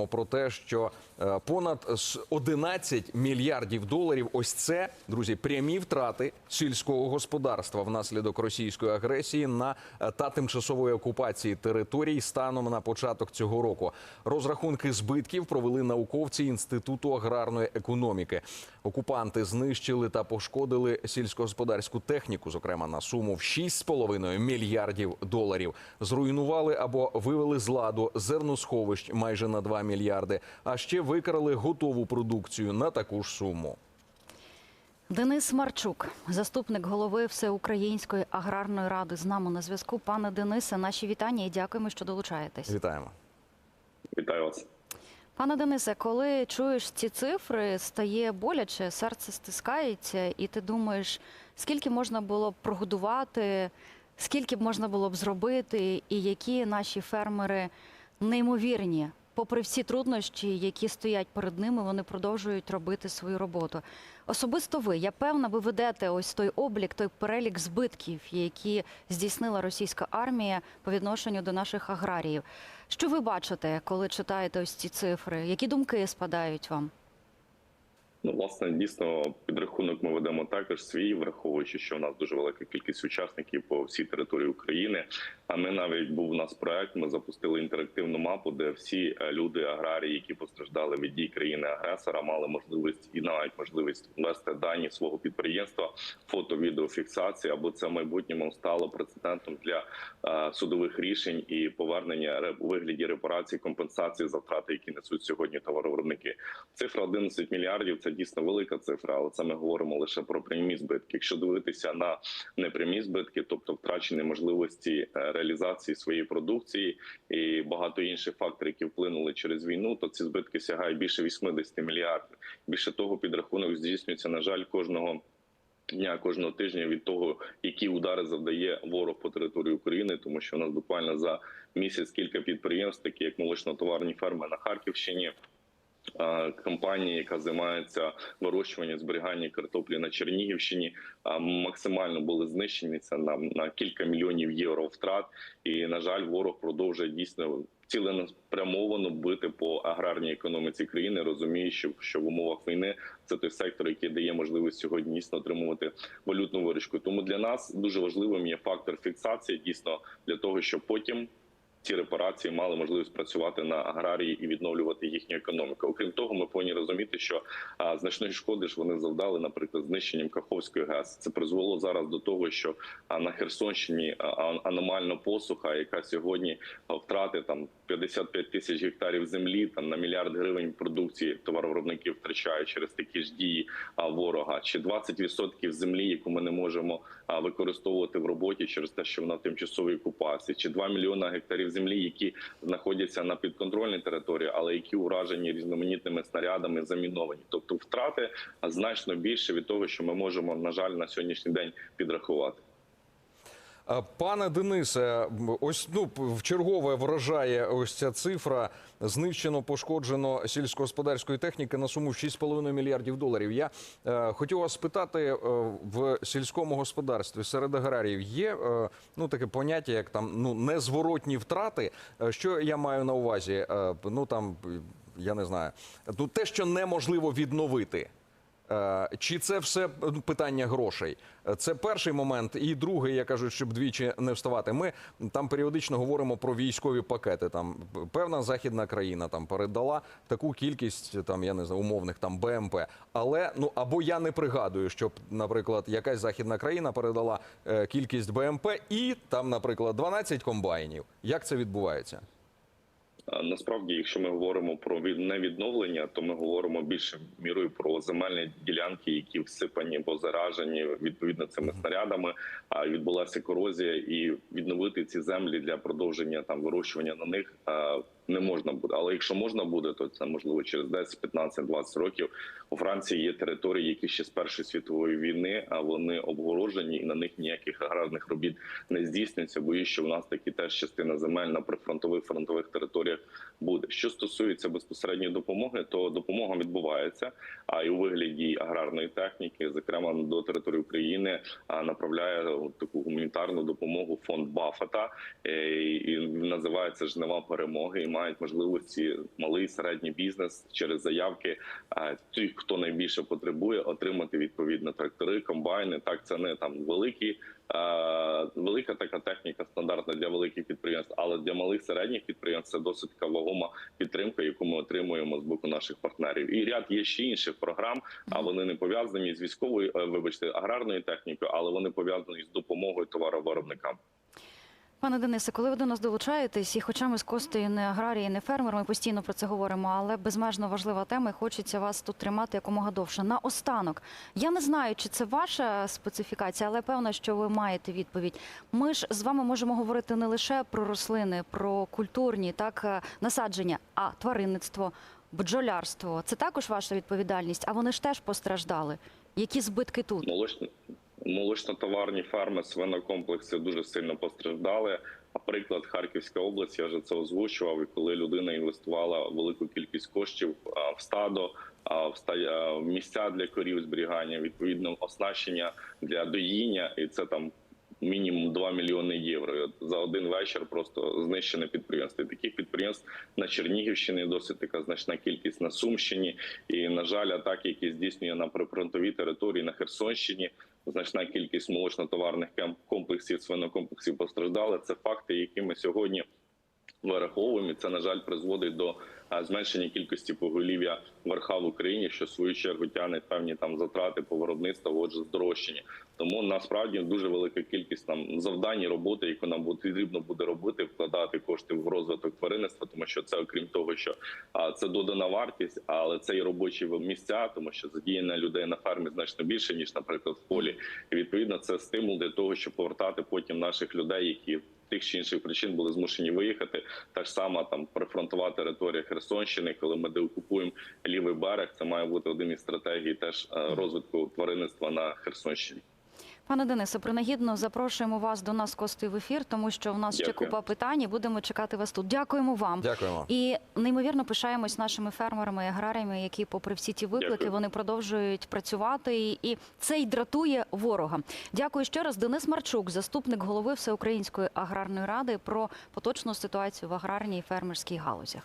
говоримо про те, що е, понад с- 11 мільярдів доларів. Ось це друзі, прямі втрати сільського господарства внаслідок російської агресії на е, та тимчасової окупації територій станом на початок цього року. Розрахунки збитків провели науковці інституту аграрної економіки. Окупанти знищили та пошкодили сільськогосподарську техніку, зокрема на суму в 6,5 мільярдів доларів. Зруйнували або вивели з ладу зерносховищ майже на 2 мільярди. А ще викрали готову продукцію на таку ж суму. Денис Марчук, заступник голови Всеукраїнської аграрної ради, з нами на зв'язку. Пане Денисе, наші вітання і дякуємо, що долучаєтесь. Вітаємо. Вітаю вас. Пане Денисе, коли чуєш ці цифри, стає боляче, серце стискається, і ти думаєш, скільки можна було б прогодувати, скільки б можна було б зробити, і які наші фермери неймовірні. Попри всі труднощі, які стоять перед ними, вони продовжують робити свою роботу. Особисто ви, я певна, ви ведете ось той облік, той перелік збитків, які здійснила російська армія по відношенню до наших аграріїв. Що ви бачите, коли читаєте ось ці цифри? Які думки спадають вам? Ну, власне, дійсно, підрахунок ми ведемо також свій, враховуючи, що в нас дуже велика кількість учасників по всій території України. А ми навіть був у нас проект. Ми запустили інтерактивну мапу, де всі е, люди, аграрії, які постраждали від дій країни-агресора, мали можливість і навіть можливість ввести дані свого підприємства, фото, відеофіксації, або це в майбутньому стало прецедентом для е, судових рішень і повернення у вигляді репарації компенсації за втрати, які несуть сьогодні товаровиробники. Цифра 11 мільярдів це дійсно велика цифра, але це ми говоримо лише про прямі збитки. Якщо дивитися на непрямі збитки, тобто втрачені можливості е, реалізації своєї продукції і багато інших факторів, які вплинули через війну, то ці збитки сягають більше 80 мільярдів. Більше того, підрахунок здійснюється на жаль кожного. Дня кожного тижня від того, які удари завдає ворог по території України, тому що у нас буквально за місяць кілька підприємств, такі як молочно-товарні ферми на Харківщині, а, компанія, яка займається вирощуванням зберіганням картоплі на Чернігівщині, максимально були знищені це на, на кілька мільйонів євро втрат. І на жаль, ворог продовжує дійсно ціленаспрямовано бити по аграрній економіці країни, розуміючи, що в умовах війни це той сектор, який дає можливість сьогодні дійсно отримувати валютну виручку. Тому для нас дуже важливим є фактор фіксації дійсно для того, щоб потім ці репарації мали можливість працювати на аграрії і відновлювати їхню економіку. Окрім того, ми повинні розуміти, що значної шкоди ж вони завдали, наприклад, знищенням Каховської ГЕС. Це призвело зараз до того, що на Херсонщині аномальна посуха, яка сьогодні втрати там 55 тисяч гектарів землі, там на мільярд гривень продукції товаровиробники втрачають через такі ж дії ворога, чи 20% землі, яку ми не можемо використовувати в роботі через те, що вона в тимчасовій окупації, чи 2 мільйона гектарів землі, які знаходяться на підконтрольній території, але які уражені різноманітними снарядами, заміновані. Тобто втрати значно більше від того, що ми можемо на жаль на сьогоднішній день підрахувати. А, Пане Денисе, ось ну в чергове вражає ось ця цифра. Знищено, пошкоджено сільськогосподарської техніки на суму в 6,5 мільярдів доларів. Я е, хотів вас спитати е, в сільському господарстві серед аграріїв є е, ну таке поняття, як там ну незворотні втрати. Е, Що я маю на увазі? Е, ну там я не знаю, ну те, що неможливо відновити. Е, Чи це все ну, питання грошей? Е, Це перший момент. І другий, я кажу, щоб двічі не вставати. Ми там періодично говоримо про військові пакети. Там певна західна країна там передала таку кількість там, я не знаю, умовних там БМП. Але ну або я не пригадую, щоб, наприклад, якась західна країна передала е, кількість БМП і там, наприклад, 12 комбайнів. Як це відбувається? Насправді, якщо ми говоримо про від- невідновлення, то ми говоримо більше мірою про земельні ділянки, які всипані або заражені відповідно цими снарядами. А відбулася корозія, і відновити ці землі для продовження там вирощування на них не можна буде. Але якщо можна буде, то це можливо через 10, 15, 20 років. У Франції є території, які ще з першої світової війни, а вони обгорожені, і на них ніяких аграрних робіт не здійснюється. Боюсь, що в нас такі теж частина земель на прифронтових фронтових територіях буде. Що стосується безпосередньої допомоги, то допомога відбувається. А і у вигляді аграрної техніки, зокрема до території України, направляє таку гуманітарну допомогу фонд Баффета, е, і називається жнива перемоги. І мають можливості малий середній бізнес через заявки. Ті, хто найбільше потребує, отримати відповідно трактори, комбайни. Так, це не там великі. Велика така техніка стандартна для великих підприємств, але для малих середніх підприємств це досить така вагома підтримка, яку ми отримуємо з боку наших партнерів. І ряд є ще інших програм, а вони не пов'язані з військовою, е, вибачте, аграрною технікою, але вони пов'язані з допомогою товаровиробникам. Пане Денисе, коли ви до нас долучаєтесь, і хоча ми з Костею не аграрії, не фермери, ми постійно про це говоримо, але безмежно важлива тема, і хочеться вас тут тримати якомога довше. Наостанок, я не знаю, чи це ваша специфікація, але певно, що ви маєте відповідь. Ми ж з вами можемо говорити не лише про рослини, про культурні так е, насадження, а тваринництво, бджолярство. Це також ваша відповідальність. А вони ж теж постраждали. Які збитки тут? Молочно молочно-товарні ферми, свинокомплекси дуже сильно постраждали. А приклад Харківська область, я вже це озвучував. І коли людина інвестувала велику кількість коштів в стадо, в місця для корів зберігання, відповідно оснащення для доїння, і це там. Мінімум 2 мільйони євро за один вечір просто знищене підприємство. І таких підприємств на Чернігівщині досить така значна кількість на Сумщині. І на жаль, атаки, які здійснює на прифронтовій території на Херсонщині, значна кількість молочно-товарних комплексів, свинокомплексів постраждали. Це факти, які ми сьогодні вираховуємо. І це на жаль призводить до зменшення кількості поголів'я верха в Україні, що в свою чергу тягне певні там затрати по виробництву, отже, здорожчання. Тому насправді дуже велика кількість там завдань і роботи, яку нам потрібно буде робити, вкладати кошти в розвиток тваринництва, тому що це окрім того, що а, це додана вартість, але це і робочі місця, тому що задіяння людей на фермі значно більше ніж, наприклад, в полі. І відповідно це стимул для того, щоб повертати потім наших людей, які тих чи інших причин були змушені виїхати. Так само там прифронтова територія Херсонщини, коли ми деокупуємо лівий берег, це має бути один із стратегій теж е, розвитку тваринництва на Херсонщині. Пане Денисе, принагідно запрошуємо вас до нас Костею в ефір, тому що в нас ще купа питань. і Будемо чекати вас тут. Дякуємо вам. Дякуємо. І неймовірно пишаємось нашими фермерами і аграріями, які, попри всі ті виклики, Дякую. вони продовжують працювати, і, і це й дратує ворога. Дякую ще раз. Денис Марчук, заступник голови Всеукраїнської аграрної ради, про поточну ситуацію в аграрній і фермерській галузях.